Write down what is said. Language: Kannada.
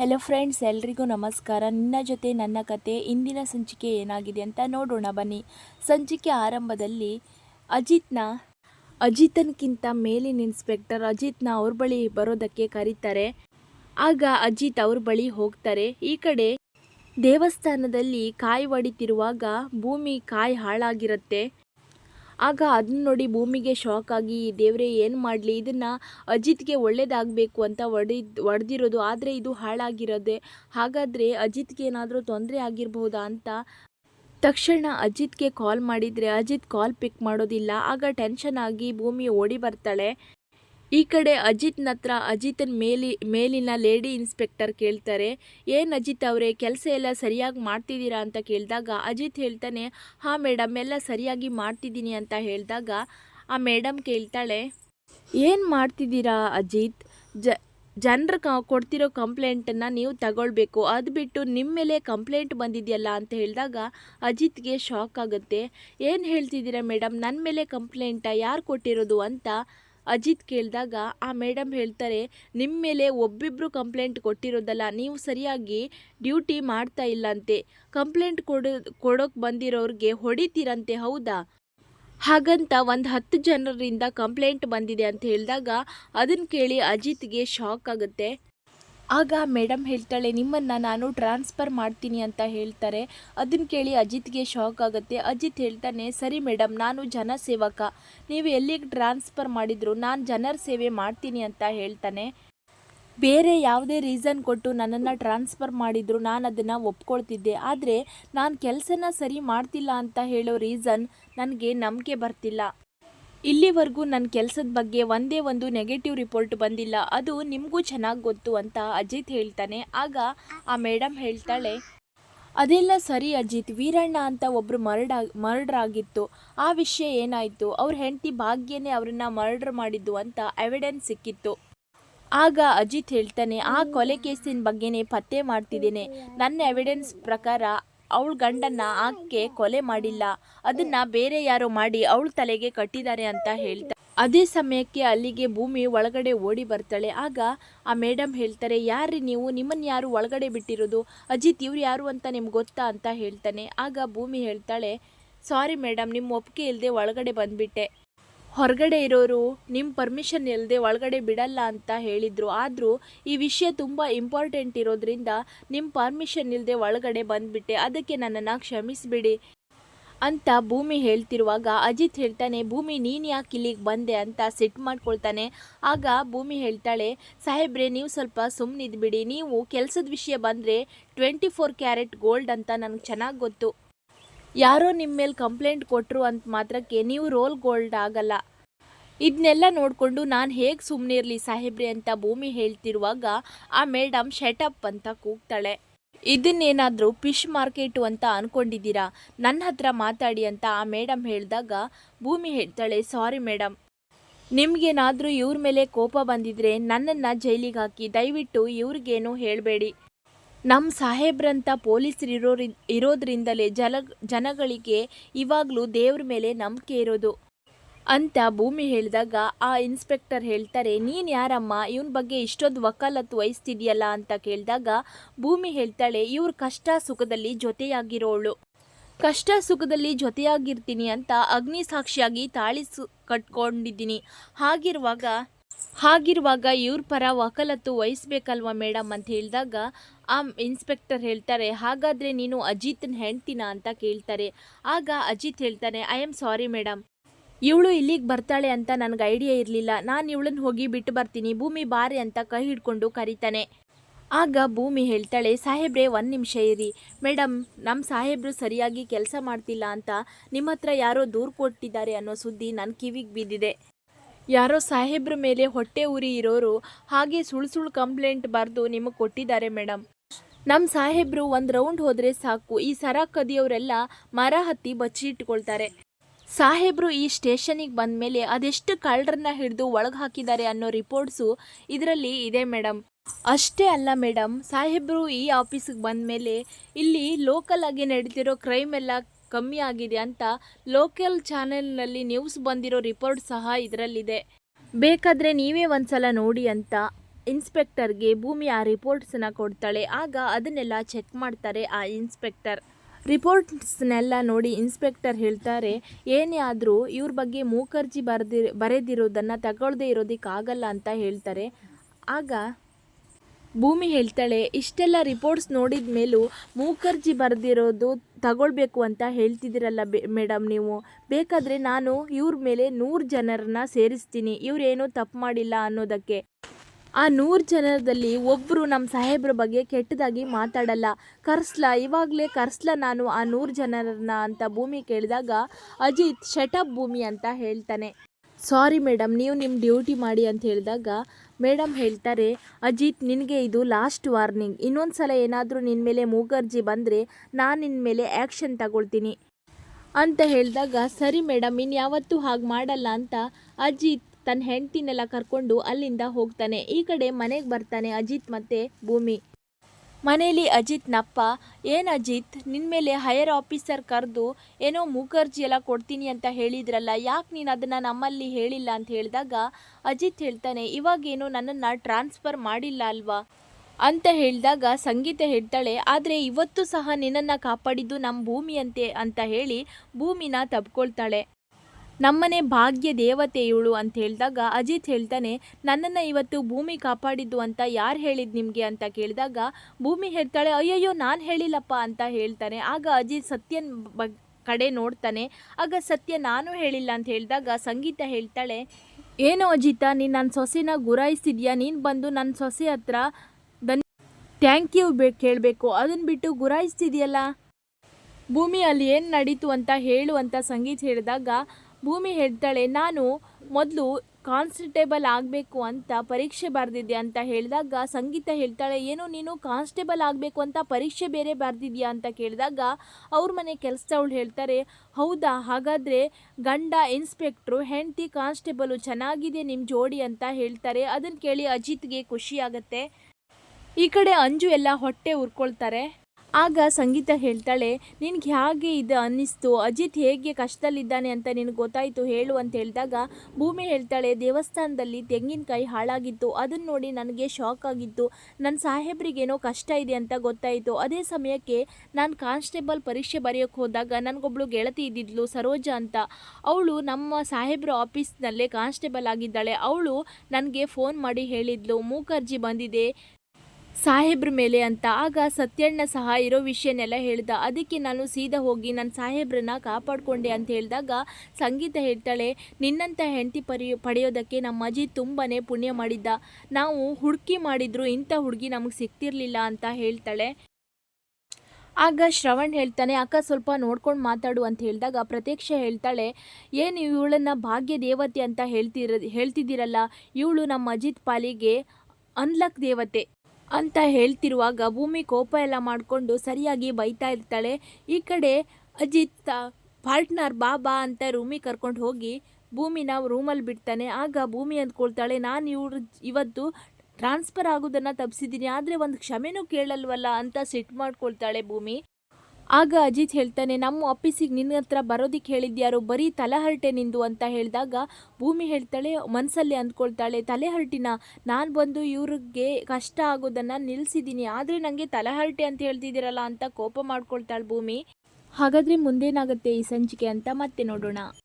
ಹೆಲೋ ಫ್ರೆಂಡ್ಸ್ ಎಲ್ರಿಗೂ ನಮಸ್ಕಾರ. ನಿನ್ನ ಜೊತೆ ನನ್ನ ಕತೆ ಇಂದಿನ ಸಂಚಿಕೆ ಏನಾಗಿದೆ ಅಂತ ನೋಡೋಣ, ಬನ್ನಿ. ಸಂಚಿಕೆ ಆರಂಭದಲ್ಲಿ ಅಜಿತ್ನ, ಅಜಿತನ್ಗಿಂತ ಮೇಲಿನ ಇನ್ಸ್ಪೆಕ್ಟರ್ ಅಜಿತ್ನ ಅವ್ರ ಬಳಿ ಬರೋದಕ್ಕೆ ಕರೀತಾರೆ. ಆಗ ಅಜಿತ್ ಅವ್ರ ಬಳಿ ಹೋಗ್ತಾರೆ. ಈ ಕಡೆ ದೇವಸ್ಥಾನದಲ್ಲಿ ಕಾಯಿ ಒಡಿತಿರುವಾಗ ಭೂಮಿ ಕಾಯಿ ಹಾಳಾಗಿರುತ್ತೆ. ಆಗ ಅದನ್ನ ನೋಡಿ ಭೂಮಿಗೆ ಶಾಕ್ ಆಗಿ, ದೇವರೇ ಏನು ಮಾಡಲಿ? ಇದನ್ನು ಅಜಿತ್ಗೆ ಒಳ್ಳೇದಾಗಬೇಕು ಅಂತ ಒಡೆದು, ಒಡೆದಿರೋದು. ಆದರೆ ಇದು ಹಾಳಾಗಿರೋದೆ. ಹಾಗಾದರೆ ಅಜಿತ್ಗೆ ಏನಾದರೂ ತೊಂದರೆ ಆಗಿರಬಹುದಾ ಅಂತ ತಕ್ಷಣ ಅಜಿತ್ಗೆ ಕಾಲ್ ಮಾಡಿದರೆ, ಅಜಿತ್ ಕಾಲ್ ಪಿಕ್ ಮಾಡೋದಿಲ್ಲ. ಆಗ ಟೆನ್ಷನ್ ಆಗಿ ಭೂಮಿ ಓಡಿ ಬರ್ತಾಳೆ. ಈ ಕಡೆ ಅಜಿತ್ನ ಹತ್ರ ಅಜಿತನ ಮೇಲಿ, ಮೇಲಿನ ಲೇಡಿ ಇನ್ಸ್ಪೆಕ್ಟರ್ ಕೇಳ್ತಾರೆ, ಏನು ಅಜಿತ್ ಅವರೇ, ಕೆಲಸ ಎಲ್ಲ ಸರಿಯಾಗಿ ಮಾಡ್ತಿದ್ದೀರಾ? ಅಂತ ಕೇಳಿದಾಗ ಅಜಿತ್ ಹೇಳ್ತಾನೆ, ಹಾಂ ಮೇಡಮ್ ಎಲ್ಲ ಸರಿಯಾಗಿ ಮಾಡ್ತಿದ್ದೀನಿ ಅಂತ ಹೇಳಿದಾಗ ಆ ಮೇಡಮ್ ಕೇಳ್ತಾಳೆ, ಏನು ಮಾಡ್ತಿದ್ದೀರಾ ಅಜಿತ್? ಜ, ಜನರು ಕ, ಕೊಡ್ತಿರೋ ಕಂಪ್ಲೇಂಟನ್ನು ನೀವು ತಗೊಳ್ಬೇಕು. ಅದು ಬಿಟ್ಟು ನಿಮ್ಮ ಮೇಲೆ ಕಂಪ್ಲೇಂಟ್ ಬಂದಿದೆಯಲ್ಲ ಅಂತ ಹೇಳಿದಾಗ ಅಜಿತ್ಗೆ ಶಾಕ್ ಆಗುತ್ತೆ. ಏನು ಹೇಳ್ತಿದ್ದೀರಾ ಮೇಡಮ್ ನನ್ನ ಮೇಲೆ ಕಂಪ್ಲೇಂಟ ಯಾರು ಕೊಟ್ಟಿರೋದು? ಅಂತ ಅಜಿತ್ ಕೇಳಿದಾಗ, ಆ ಮೇಡಮ್ ಹೇಳ್ತಾರೆ ನಿಮ್ಮ ಮೇಲೆ ಒಬ್ಬಿಬ್ಬರು ಕಂಪ್ಲೇಂಟ್ ಕೊಟ್ಟಿರೋದಲ್ಲ, ನೀವು ಸರಿಯಾಗಿ ಡ್ಯೂಟಿ ಮಾಡ್ತಾ ಇಲ್ಲಂತೆ. ಕಂಪ್ಲೇಂಟ್ ಕೊಡೋ, ಕೊಡೋಕೆ ಬಂದಿರೋರಿಗೆ ಹೊಡಿತೀರಂತೆ, ಹೌದಾ? ಹಾಗಂತ ಒಂದು ಹತ್ತು ಜನರಿಂದ ಕಂಪ್ಲೇಂಟ್ ಬಂದಿದೆ ಅಂತ ಹೇಳಿದಾಗ ಅದನ್ನು ಕೇಳಿ ಅಜಿತ್ಗೆ ಶಾಕ್ ಆಗುತ್ತೆ. ಆಗ ಮೇಡಮ್ ಹೇಳ್ತಾಳೆ, ನಿಮ್ಮನ್ನು ನಾನು ಟ್ರಾನ್ಸ್ಫರ್ ಮಾಡ್ತೀನಿ ಅಂತ ಹೇಳ್ತಾರೆ. ಅದನ್ನು ಕೇಳಿ ಅಜಿತ್ಗೆ ಶಾಕ್ ಆಗುತ್ತೆ. ಅಜಿತ್ ಹೇಳ್ತಾನೆ, ಸರಿ ಮೇಡಮ್ ನಾನು ಜನಸೇವಕ ನೀವು ಎಲ್ಲಿಗೆ ಟ್ರಾನ್ಸ್ಫರ್ ಮಾಡಿದ್ರು, ನಾನು ಜನರ ಸೇವೆ ಮಾಡ್ತೀನಿ ಅಂತ ಹೇಳ್ತಾನೆ. ಬೇರೆ ಯಾವುದೇ ರೀಸನ್ ಕೊಟ್ಟು ನನ್ನನ್ನು ಟ್ರಾನ್ಸ್ಫರ್ ಮಾಡಿದ್ರು, ನಾನು ಅದನ್ನು ಒಪ್ಕೊಳ್ತಿದ್ದೆ. ಆದರೆ ನಾನು ಕೆಲಸನ ಸರಿ ಮಾಡ್ತಿಲ್ಲ ಅಂತ ಹೇಳೋ ರೀಸನ್ ನನಗೆ ನಂಬಿಕೆ ಬರ್ತಿಲ್ಲ. ಇಲ್ಲಿವರೆಗೂ ನನ್ನ ಕೆಲಸದ ಬಗ್ಗೆ ಒಂದೇ ಒಂದು ನೆಗೆಟಿವ್ ರಿಪೋರ್ಟ್ ಬಂದಿಲ್ಲ. ಅದು ನಿಮಗೂ ಚೆನ್ನಾಗಿ ಗೊತ್ತು ಅಂತ ಅಜಿತ್ ಹೇಳ್ತಾನೆ. ಆಗ ಆ ಮೇಡಮ್ ಹೇಳ್ತಾಳೆ, ಅದೆಲ್ಲ ಸರಿ ಅಜಿತ್, ವೀರಣ್ಣ ಅಂತ ಒಬ್ಬರು ಮರ್ಡ್ ಮರ್ಡ್ರ್ ಆಗಿತ್ತು ಆ ವಿಷಯ ಏನಾಯಿತು? ಅವ್ರ ಹೆಂಡತಿ ಭಾಗ್ಯನೇ ಅವ್ರನ್ನ ಮರ್ಡ್ರ್ ಮಾಡಿದ್ದು ಅಂತ ಎವಿಡೆನ್ಸ್ ಸಿಕ್ಕಿತ್ತು. ಆಗ ಅಜಿತ್ ಹೇಳ್ತಾನೆ, ಆ ಕೊಲೆ ಕೇಸಿನ ಬಗ್ಗೆನೇ ಪತ್ತೆ ಮಾಡ್ತಿದ್ದೇನೆ. ನನ್ನ ಎವಿಡೆನ್ಸ್ ಪ್ರಕಾರ ಅವಳ ಗಂಡನ್ನ ಆಕೆ ಕೊಲೆ ಮಾಡಿಲ್ಲ. ಅದನ್ನ ಬೇರೆ ಯಾರೋ ಮಾಡಿ ಅವಳ ತಲೆಗೆ ಕಟ್ಟಿದ್ದಾರೆ ಅಂತ ಹೇಳ್ತಾರೆ ಅದೇ ಸಮಯಕ್ಕೆ ಅಲ್ಲಿಗೆ ಭೂಮಿ ಒಳಗಡೆ ಓಡಿ ಬರ್ತಾಳೆ. ಆಗ ಆ ಮೇಡಮ್ ಹೇಳ್ತಾರೆ, ಯಾರ್ರಿ ನೀವು? ನಿಮ್ಮನ್ನು ಯಾರು ಒಳಗಡೆ ಬಿಟ್ಟಿರೋದು? ಅಜಿತ್ ಇವ್ರು ಯಾರು ಅಂತ ನಿಮ್ಗೆ ಗೊತ್ತಾ? ಅಂತ ಹೇಳ್ತಾನೆ. ಆಗ ಭೂಮಿ ಹೇಳ್ತಾಳೆ ಸಾರಿ ಮೇಡಮ್ ನಿಮ್ಮ ಒಪ್ಪಿಗೆ ಇಲ್ಲದೆ ಒಳಗಡೆ ಬಂದ್ಬಿಟ್ಟೆ. ಹೊರಗಡೆ ಇರೋರು ನಿಮ್ಮ ಪರ್ಮಿಷನ್ ಇಲ್ಲದೆ ಒಳಗಡೆ ಬಿಡಲ್ಲ ಅಂತ ಹೇಳಿದರು. ಆದರೂ ಈ ವಿಷಯ ತುಂಬ ಇಂಪಾರ್ಟೆಂಟ್ ಇರೋದ್ರಿಂದ ನಿಮ್ಮ ಪರ್ಮಿಷನ್ ಇಲ್ಲದೆ ಒಳಗಡೆ ಬಂದುಬಿಟ್ಟೆ. ಅದಕ್ಕೆ ನನ್ನನ್ನು ಕ್ಷಮಿಸಿಬಿಡಿ ಅಂತ ಭೂಮಿ ಹೇಳ್ತಿರುವಾಗ ಅಜಿತ್ ಹೇಳ್ತಾನೆ, ಭೂಮಿ, ನೀನು ಯಾಕೆ ಇಲ್ಲಿಗೆ ಬಂದೆ ಅಂತ ಸಿಟ್ಟು ಮಾಡ್ಕೊಳ್ತಾನೆ. ಆಗ ಭೂಮಿ ಹೇಳ್ತಾಳೆ, ಸಾಹೇಬ್ರೆ, ನೀವು ಸ್ವಲ್ಪ ಸುಮ್ಮನಿದ್ಬಿಡಿ ನೀವು ಕೆಲಸದ ವಿಷಯ ಬಂದರೆ ಟ್ವೆಂಟಿ ಫೋರ್ ಕ್ಯಾರೆಟ್ ಗೋಲ್ಡ್ ಅಂತ ನನಗೆ ಚೆನ್ನಾಗಿ ಗೊತ್ತು. ಯಾರೋ ನಿಮ್ಮ ಮೇಲೆ ಕಂಪ್ಲೇಂಟ್ ಕೊಟ್ಟರು ಅಂತ ಮಾತ್ರಕ್ಕೆ ನೀವು ರೋಲ್ ಗೋಲ್ಡ್ ಆಗಲ್ಲ. ಇದನ್ನೆಲ್ಲ ನೋಡಿಕೊಂಡು ನಾನು ಹೇಗೆ ಸುಮ್ಮನೆ ಇರಲಿ ಸಾಹೇಬ್ರಿ ಅಂತ ಭೂಮಿ ಹೇಳ್ತಿರುವಾಗ ಆ ಮೇಡಮ್ ಶೆಟಪ್ ಅಂತ ಕೂಗ್ತಾಳೆ. ಇದನ್ನೇನಾದರೂ ಫಿಶ್ ಮಾರ್ಕೆಟು ಅಂತ ಅಂದ್ಕೊಂಡಿದ್ದೀರಾ ನನ್ನ ಹತ್ರ ಮಾತಾಡಿ ಅಂತ ಆ ಮೇಡಮ್ ಹೇಳಿದಾಗ ಭೂಮಿ ಹೇಳ್ತಾಳೆ ಸಾರಿ ಮೇಡಮ್ ನಿಮಗೇನಾದರೂ ಇವ್ರ ಮೇಲೆ ಕೋಪ ಬಂದಿದ್ರೆ ನನ್ನನ್ನು ಜೈಲಿಗೆ ಹಾಕಿ ದಯವಿಟ್ಟು ಇವ್ರಿಗೇನು ಹೇಳಬೇಡಿ. ನಮ್ಮ ಸಾಹೇಬ್ರಂಥ ಪೊಲೀಸರು ಇರೋರಿ, ಇರೋದ್ರಿಂದಲೇ ಜಲ, ಜನಗಳಿಗೆ ಇವಾಗಲೂ ದೇವ್ರ ಮೇಲೆ ನಂಬಿಕೆ ಇರೋದು. ಅಂತ ಭೂಮಿ ಹೇಳಿದಾಗ ಆ ಇನ್ಸ್ಪೆಕ್ಟರ್ ಹೇಳ್ತಾರೆ, ನೀನು ಯಾರಮ್ಮ? ಇವನ ಬಗ್ಗೆ ಇಷ್ಟೊಂದು ವಕಾಲತ್ತು ವಹಿಸ್ತಿದೆಯಲ್ಲ? ಅಂತ ಕೇಳಿದಾಗ ಭೂಮಿ ಹೇಳ್ತಾಳೆ, ಇವ್ರ ಕಷ್ಟ ಸುಖದಲ್ಲಿ ಜೊತೆಯಾಗಿರೋಳು. ಕಷ್ಟ ಸುಖದಲ್ಲಿ ಜೊತೆಯಾಗಿರ್ತೀನಿ ಅಂತ ಅಗ್ನಿ ಸಾಕ್ಷಿಯಾಗಿ ತಾಳಿ ಕಟ್ಕೊಂಡಿದ್ದೀನಿ. ಹಾಗಿರುವಾಗ ಹಾಗಿರುವಾಗ ಇವ್ರ ಪರ ವಕಾಲತ್ತು ವಹಿಸ್ಬೇಕಲ್ವಾ ಮೇಡಮ್ ಅಂತ ಹೇಳಿದಾಗ ಆ ಇನ್ಸ್ಪೆಕ್ಟರ್ ಹೇಳ್ತಾರೆ, ಹಾಗಾದರೆ ನೀನು ಅಜಿತ್ನ ಹೆಂಡ್ತೀನ ಅಂತ ಕೇಳ್ತಾರೆ. ಆಗ ಅಜಿತ್ ಹೇಳ್ತಾನೆ, ಐ ಆಮ್ ಸಾರಿ ಮೇಡಮ್ ಇವಳು ಇಲ್ಲಿಗೆ ಬರ್ತಾಳೆ ಅಂತ ನನಗೆ ಐಡಿಯಾ ಇರಲಿಲ್ಲ. ನಾನು ಇವಳನ್ನ ಹೋಗಿ ಬಿಟ್ಟು ಬರ್ತೀನಿ. ಭೂಮಿ ಬಾರಿ ಅಂತ ಕೈ ಹಿಡ್ಕೊಂಡು ಕರೀತಾನೆ. ಆಗ ಭೂಮಿ ಹೇಳ್ತಾಳೆ, ಸಾಹೇಬ್ರೆ, ಒಂದು ನಿಮಿಷ ಇರಿ. ಮೇಡಮ್ ನಮ್ಮ ಸಾಹೇಬ್ರು ಸರಿಯಾಗಿ ಕೆಲಸ ಮಾಡ್ತಿಲ್ಲ ಅಂತ ನಿಮ್ಮ ಹತ್ರ ಯಾರೋ ದೂರು ಕೊಟ್ಟಿದ್ದಾರೆ ಅನ್ನೋ ಸುದ್ದಿ ನನ್ನ ಕಿವಿಗೆ ಬಿದ್ದಿದೆ. ಯಾರೋ ಸಾಹೇಬ್ರ ಮೇಲೆ ಹೊಟ್ಟೆ ಉರಿ ಇರೋರು ಹಾಗೆ ಸುಳ್ಳು ಸುಳ್ಳು ಕಂಪ್ಲೇಂಟ್ ಬರೆದು ನಿಮಗೆ ಕೊಟ್ಟಿದ್ದಾರೆ ಮೇಡಮ್ ನಮ್ಮ ಸಾಹೇಬ್ರು ಒಂದು ರೌಂಡ್ ಹೋದರೆ ಸಾಕು, ಈ ಸರ ಕದಿಯವರೆಲ್ಲ ಮರ ಹತ್ತಿ ಬಚ್ಚಿ ಇಟ್ಕೊಳ್ತಾರೆ. ಸಾಹೇಬ್ರು ಈ ಸ್ಟೇಷನಿಗೆ ಬಂದ ಮೇಲೆ ಅದೆಷ್ಟು ಕಳ್ಳರನ್ನ ಹಿಡಿದು ಒಳಗೆ ಹಾಕಿದ್ದಾರೆ ಅನ್ನೋ ರಿಪೋರ್ಟ್ಸು ಇದರಲ್ಲಿ ಇದೆ ಮೇಡಮ್ ಅಷ್ಟೇ ಅಲ್ಲ ಮೇಡಮ್ ಸಾಹೇಬ್ರು ಈ ಆಫೀಸಿಗೆ ಬಂದ ಮೇಲೆ ಇಲ್ಲಿ ಲೋಕಲ್ ಆಗಿ ನಡೀತಿರೋ ಕ್ರೈಮ್ ಎಲ್ಲ ಕಮ್ಮಿ ಆಗಿದೆ ಅಂತ ಲೋಕಲ್ ಚಾನೆಲ್ನಲ್ಲಿ ನ್ಯೂಸ್ ಬಂದಿರೋ ರಿಪೋರ್ಟ್ ಸಹ ಇದರಲ್ಲಿದೆ. ಬೇಕಾದರೆ ನೀವೇ ಒಂದ್ಸಲ ನೋಡಿ ಅಂತ ಇನ್ಸ್ಪೆಕ್ಟರ್ಗೆ ಭೂಮಿ ಆ ರಿಪೋರ್ಟ್ಸನ್ನ ಕೊಡ್ತಾಳೆ. ಆಗ ಅದನ್ನೆಲ್ಲ ಚೆಕ್ ಮಾಡ್ತಾರೆ ಆ ಇನ್ಸ್ಪೆಕ್ಟರ್. ರಿಪೋರ್ಟ್ಸ್ನೆಲ್ಲ ನೋಡಿ ಇನ್ಸ್ಪೆಕ್ಟರ್ ಹೇಳ್ತಾರೆ, ಏನೇ ಆದರೂ ಇವ್ರ ಬಗ್ಗೆ ಮೂಕರ್ಜಿ ಬರೆದಿ, ಬರೆದಿರೋದನ್ನು ತಗೊಳ್ಳದೆ ಇರೋದಕ್ಕಾಗಲ್ಲ ಅಂತ ಹೇಳ್ತಾರೆ. ಆಗ ಭೂಮಿ ಹೇಳ್ತಾಳೆ, ಇಷ್ಟೆಲ್ಲ ರಿಪೋರ್ಟ್ಸ್ ನೋಡಿದ ಮೇಲೂ ಮೂಕರ್ಜಿ ಬರೆದಿರೋದು ತಗೊಳ್ಬೇಕು ಅಂತ ಹೇಳ್ತಿದ್ದೀರಲ್ಲ ಬೆ, ಮೇಡಮ್ ನೀವು. ಬೇಕಾದರೆ ನಾನು ಇವ್ರ ಮೇಲೆ ನೂರು ಜನರನ್ನ ಸೇರಿಸ್ತೀನಿ. ಇವರೇನು ತಪ್ಪು ಮಾಡಿಲ್ಲ ಅನ್ನೋದಕ್ಕೆ. ಆ ನೂರು ಜನರಲ್ಲಿ ಒಬ್ಬರು ನಮ್ಮ ಸಾಹೇಬ್ರ ಬಗ್ಗೆ ಕೆಟ್ಟದಾಗಿ ಮಾತಾಡಲ್ಲ. ಕರ್ಸ್ಲ, ಇವಾಗಲೇ ಕರ್ಸ್ಲ ನಾನು ಆ ನೂರು ಜನರನ್ನ ಅಂತ ಭೂಮಿ ಕೇಳಿದಾಗ ಅಜಿತ್ ಶಟಪ್ ಭೂಮಿ ಅಂತ ಹೇಳ್ತಾನೆ. ಸಾರಿ ಮೇಡಮ್ ನೀವು ನಿಮ್ಮ ಡ್ಯೂಟಿ ಮಾಡಿ ಅಂತ ಹೇಳಿದಾಗ ಮೇಡಮ್ ಹೇಳ್ತಾರೆ, ಅಜಿತ್, ನಿನಗೆ ಇದು ಲಾಸ್ಟ್ ವಾರ್ನಿಂಗ್ ಇನ್ನೊಂದು ಸಲ ಏನಾದರೂ ನಿನ್ನ ಮೇಲೆ ಮೂಗರ್ಜಿ ಬಂದರೆ ನಾನು ನಿನ್ನ ಮೇಲೆ ಆ್ಯಕ್ಷನ್ ತಗೊಳ್ತೀನಿ. ಅಂತ ಹೇಳಿದಾಗ, ಸರಿ ಮೇಡಮ್ ಇನ್ಯಾವತ್ತೂ ಹಾಗೆ ಮಾಡಲ್ಲ ಅಂತ ಅಜಿತ್ ತನ್ನ ಹೆಂಡ್ತಿನೆಲ್ಲ ಕರ್ಕೊಂಡು ಅಲ್ಲಿಂದ ಹೋಗ್ತಾನೆ. ಈ ಕಡೆ ಮನೆಗೆ ಬರ್ತಾನೆ ಅಜಿತ್ ಮತ್ತು ಭೂಮಿ. ಮನೇಲಿ ಅಜಿತ್ನಪ್ಪ, ಏನು ಅಜಿತ್ ನಿನ್ನ ಮೇಲೆ ಹೈಯರ್ ಆಫೀಸರ್ ಕರೆದು ಏನೋ ಮುಖರ್ಜಿ ಎಲ್ಲ ಕೊಡ್ತೀನಿ ಅಂತ ಹೇಳಿದ್ರಲ್ಲ, ಯಾಕೆ ನೀನು ಅದನ್ನು ನಮ್ಮಲ್ಲಿ ಹೇಳಿಲ್ಲ? ಅಂತ ಹೇಳಿದಾಗ, ಅಜಿತ್ ಹೇಳ್ತಾನೆ, ಇವಾಗೇನು ನನ್ನನ್ನು ಟ್ರಾನ್ಸ್ಫರ್ ಮಾಡಿಲ್ಲ ಅಲ್ವಾ? ಅಂತ ಹೇಳಿದಾಗ ಸಂಗೀತ ಹೇಳ್ತಾಳೆ, ಆದರೆ ಇವತ್ತು ಸಹ ನಿನ್ನನ್ನು ಕಾಪಾಡಿದ್ದು ನಮ್ಮ ಭೂಮಿಯಂತೆ ಅಂತ ಹೇಳಿ ಭೂಮಿನ ತಬ್ಕೊಳ್ತಾಳೆ. ನಮ್ಮನೆ ಭಾಗ್ಯ ದೇವತೆ ಅಂತ ಹೇಳಿದಾಗ ಅಜಿತ್ ಹೇಳ್ತಾನೆ, ನನ್ನನ್ನು ಇವತ್ತು ಭೂಮಿ ಕಾಪಾಡಿದ್ದು ಅಂತ ಯಾರು ಹೇಳಿದ್ ನಿಮಗೆ? ಅಂತ ಕೇಳಿದಾಗ, ಭೂಮಿ ಹೇಳ್ತಾಳೆ, ಅಯ್ಯಯ್ಯೋ, ನಾನು ಹೇಳಿಲ್ಲಪ್ಪ ಅಂತ ಹೇಳ್ತಾನೆ. ಆಗ ಅಜಿತ್ ಸತ್ಯನ ಬಗ್ ಕಡೆ ನೋಡ್ತಾನೆ. ಆಗ ಸತ್ಯ, ನಾನು ಹೇಳಿಲ್ಲ ಅಂತ ಹೇಳಿದಾಗ ಸಂಗೀತ ಹೇಳ್ತಾಳೆ, ಏನು ಅಜಿತ, ನೀನು ನನ್ನ ಸೊಸೆನ ಗುರಾಯಿಸ್ತಿದ್ಯಾ? ನೀನು ಬಂದು ನನ್ನ ಸೊಸೆ ಹತ್ರ ದನ್ ಥ್ಯಾಂಕ್ ಯು ಬೇ, ಕೇಳಬೇಕು. ಅದನ್ನು ಬಿಟ್ಟು ಗುರಾಯಿಸ್ತಿದ್ಯಲ್ಲ? ಭೂಮಿ ಅಲ್ಲಿ ಏನು ನಡೀತು ಅಂತ ಹೇಳು ಅಂತ ಸಂಗೀತ ಹೇಳಿದಾಗ ಭೂಮಿ ಹೇಳ್ತಾಳೆ ನಾನು ಮೊದಲು ಕಾನ್ಸ್ಟೇಬಲ್ ಆಗಬೇಕು ಅಂತ ಪರೀಕ್ಷೆ ಬರೆದಿದ್ದೆ ಅಂತ ಹೇಳಿದಾಗ, ಸಂಗೀತ ಹೇಳ್ತಾಳೆ, ಏನು ನೀನು ಕಾನ್ಸ್ಟೇಬಲ್ ಆಗಬೇಕು ಅಂತ ಪರೀಕ್ಷೆ ಬೇರೆ ಬರೆದಿದ್ಯಾ ಅಂತ ಕೇಳಿದಾಗ, ಅವ್ರ ಮನೆ ಕೆಲಸದವಳು ಹೇಳ್ತಾರೆ, ಹೌದಾ, ಹಾಗಾದರೆ ಗಂಡ ಇನ್ಸ್ಪೆಕ್ಟ್ರು ಹೆಂಡತಿ ಕಾನ್ಸ್ಟೇಬಲು ಚೆನ್ನಾಗಿದೆ ನಿಮ್ಮ ಜೋಡಿ ಅಂತ ಹೇಳ್ತಾರೆ ಅದನ್ನು ಕೇಳಿ ಅಜಿತ್ಗೆ ಖುಷಿಯಾಗತ್ತೆ ಈ ಕಡೆ ಅಂಜು ಎಲ್ಲ ಹೊಟ್ಟೆ ಉರ್ಕೊಳ್ತಾರೆ. ಆಗ ಸಂಗೀತ ಹೇಳ್ತಾಳೆ, ನಿನಗೆ ಹೇಗೆ ಇದು ಅನ್ನಿಸ್ತು? ಅಜಿತ್ ಹೇಗೆ ಕಷ್ಟದಲ್ಲಿದ್ದಾನೆ ಅಂತ ನಿನಗೆ ಗೊತ್ತಾಯಿತು ಹೇಳು ಅಂತ ಹೇಳಿದಾಗ ಭೂಮಿ ಹೇಳ್ತಾಳೆ, ದೇವಸ್ಥಾನದಲ್ಲಿ ತೆಂಗಿನಕಾಯಿ ಹಾಳಾಗಿತ್ತು. ಅದನ್ನು ನೋಡಿ ನನಗೆ ಶಾಕ್ ಆಗಿತ್ತು. ನನ್ನ ಸಾಹೇಬ್ರಿಗೇನೋ ಕಷ್ಟ ಇದೆ ಅಂತ ಗೊತ್ತಾಯಿತು. ಅದೇ ಸಮಯಕ್ಕೆ ನಾನು ಕಾನ್ಸ್ಟೇಬಲ್ ಪರೀಕ್ಷೆ ಬರೆಯೋಕ್ಕೆ ಹೋದಾಗ ನನಗೊಬ್ಳು ಗೆಳತಿ ಇದ್ದಿದ್ಲು, ಸರೋಜಾ ಅಂತ. ಅವಳು ನಮ್ಮ ಸಾಹೇಬ್ರ ಆಫೀಸ್ನಲ್ಲೇ ಕಾನ್ಸ್ಟೇಬಲ್ ಆಗಿದ್ದಾಳೆ. ಅವಳು ನನಗೆ ಫೋನ್ ಮಾಡಿ ಹೇಳಿದ್ಲು, ಮೂಕರ್ಜಿ ಬಂದಿದೆ. ಸಾಹೇಬ್ರ ಮೇಲೆ ಅಂತ. ಆಗ ಸತ್ಯಣ್ಣ ಸಹ ಇರೋ ವಿಷಯನೆಲ್ಲ ಹೇಳ್ದ. ಅದಕ್ಕೆ ನಾನು ಸೀದಾ ಹೋಗಿ ನನ್ನ ಸಾಹೇಬ್ರನ್ನ ಕಾಪಾಡಿಕೊಂಡೆ ಅಂತ ಹೇಳಿದಾಗ ಸಂಗೀತ ಹೇಳ್ತಾಳೆ ನಿನ್ನಂಥ ಹೆಂಡತಿ ಪರಿ, ಪಡೆಯೋದಕ್ಕೆ ನಮ್ಮ ಅಜ್ಜಿ ತುಂಬಾ ಪುಣ್ಯ ಮಾಡಿದ್ದ. ನಾವು ಹುಡುಕಿ ಮಾಡಿದ್ರು ಇಂಥ ಹುಡುಗಿ ನಮಗೆ ಸಿಗ್ತಿರ್ಲಿಲ್ಲ ಅಂತ ಹೇಳ್ತಾಳೆ. ಆಗ ಶ್ರವಣ್ ಹೇಳ್ತಾನೆ, ಅಕ್ಕ ಸ್ವಲ್ಪ ನೋಡ್ಕೊಂಡು ಮಾತಾಡು ಅಂತ ಹೇಳಿದಾಗ ಪ್ರತ್ಯಕ್ಷ ಹೇಳ್ತಾಳೆ, ಏನು ಇವಳನ್ನು ಭಾಗ್ಯ ದೇವತೆ ಅಂತ ಹೇಳ್ತಿರ, ಹೇಳ್ತಿದ್ದೀರಲ್ಲ. ಇವಳು ನಮ್ಮ ಅಜಿತ್ ಪಾಲಿಗೆ ಅನ್ಲಕ್ ದೇವತೆ. ಅಂತ ಹೇಳ್ತಿರುವಾಗ ಭೂಮಿ ಕೋಪ ಎಲ್ಲ ಮಾಡಿಕೊಂಡು ಸರಿಯಾಗಿ ಬೈತಾ ಇರ್ತಾಳೆ. ಈ ಕಡೆ ಅಜಿತ್, ಪಾರ್ಟ್ನರ್ ಬಾ ಬಾ ಅಂತ ರೂಮಿಗೆ ಕರ್ಕೊಂಡು ಹೋಗಿ ಭೂಮಿನ ರೂಮಲ್ಲಿ ಬಿಡ್ತಾನೆ. ಆಗ ಭೂಮಿ ಅಂದ್ಕೊಳ್ತಾಳೆ, ನಾನು ಇವ್ರ ಇವತ್ತು ಟ್ರಾನ್ಸ್ಫರ್ ಆಗೋದನ್ನು ತಪ್ಪಿಸಿದ್ದೀನಿ ಆದರೆ ಒಂದು ಕ್ಷಮೆನೂ ಕೇಳಲ್ವಲ್ಲ ಅಂತ ಸಿಟ್ಟು ಮಾಡ್ಕೊಳ್ತಾಳೆ ಭೂಮಿ. ಆಗ ಅಜಿತ್ ಹೇಳ್ತಾನೆ, ನಮ್ಮ ಆಫೀಸಿಗೆ ನಿನ್ನ ಹತ್ರ ಬರೋದಿಕ್ಕೆ ಹೇಳಿದ್ಯಾರೋ? ಬರೀ ತಲೆಹರಟೆ ನಿಂದು ಅಂತ ಹೇಳಿದಾಗ ಭೂಮಿ ಹೇಳ್ತಾಳೆ ಮನಸ್ಸಲ್ಲಿ ಅಂದ್ಕೊಳ್ತಾಳೆ ತಲೆಹರಟಿನ ನಾನು ಬಂದು ಇವ್ರಿಗೆ ಕಷ್ಟ ಆಗೋದನ್ನು ನಿಲ್ಲಿಸಿದ್ದೀನಿ ಆದರೆ ನನಗೆ ತಲೆಹರಟೆ ಅಂತ ಹೇಳ್ತಿದ್ದೀರಲ್ಲ ಅಂತ ಕೋಪ ಮಾಡ್ಕೊಳ್ತಾಳೆ ಭೂಮಿ. ಹಾಗಾದರೆ ಮುಂದೇನಾಗುತ್ತೆ ಈ ಸಂಚಿಕೆ ಅಂತ ಮತ್ತೆ ನೋಡೋಣ.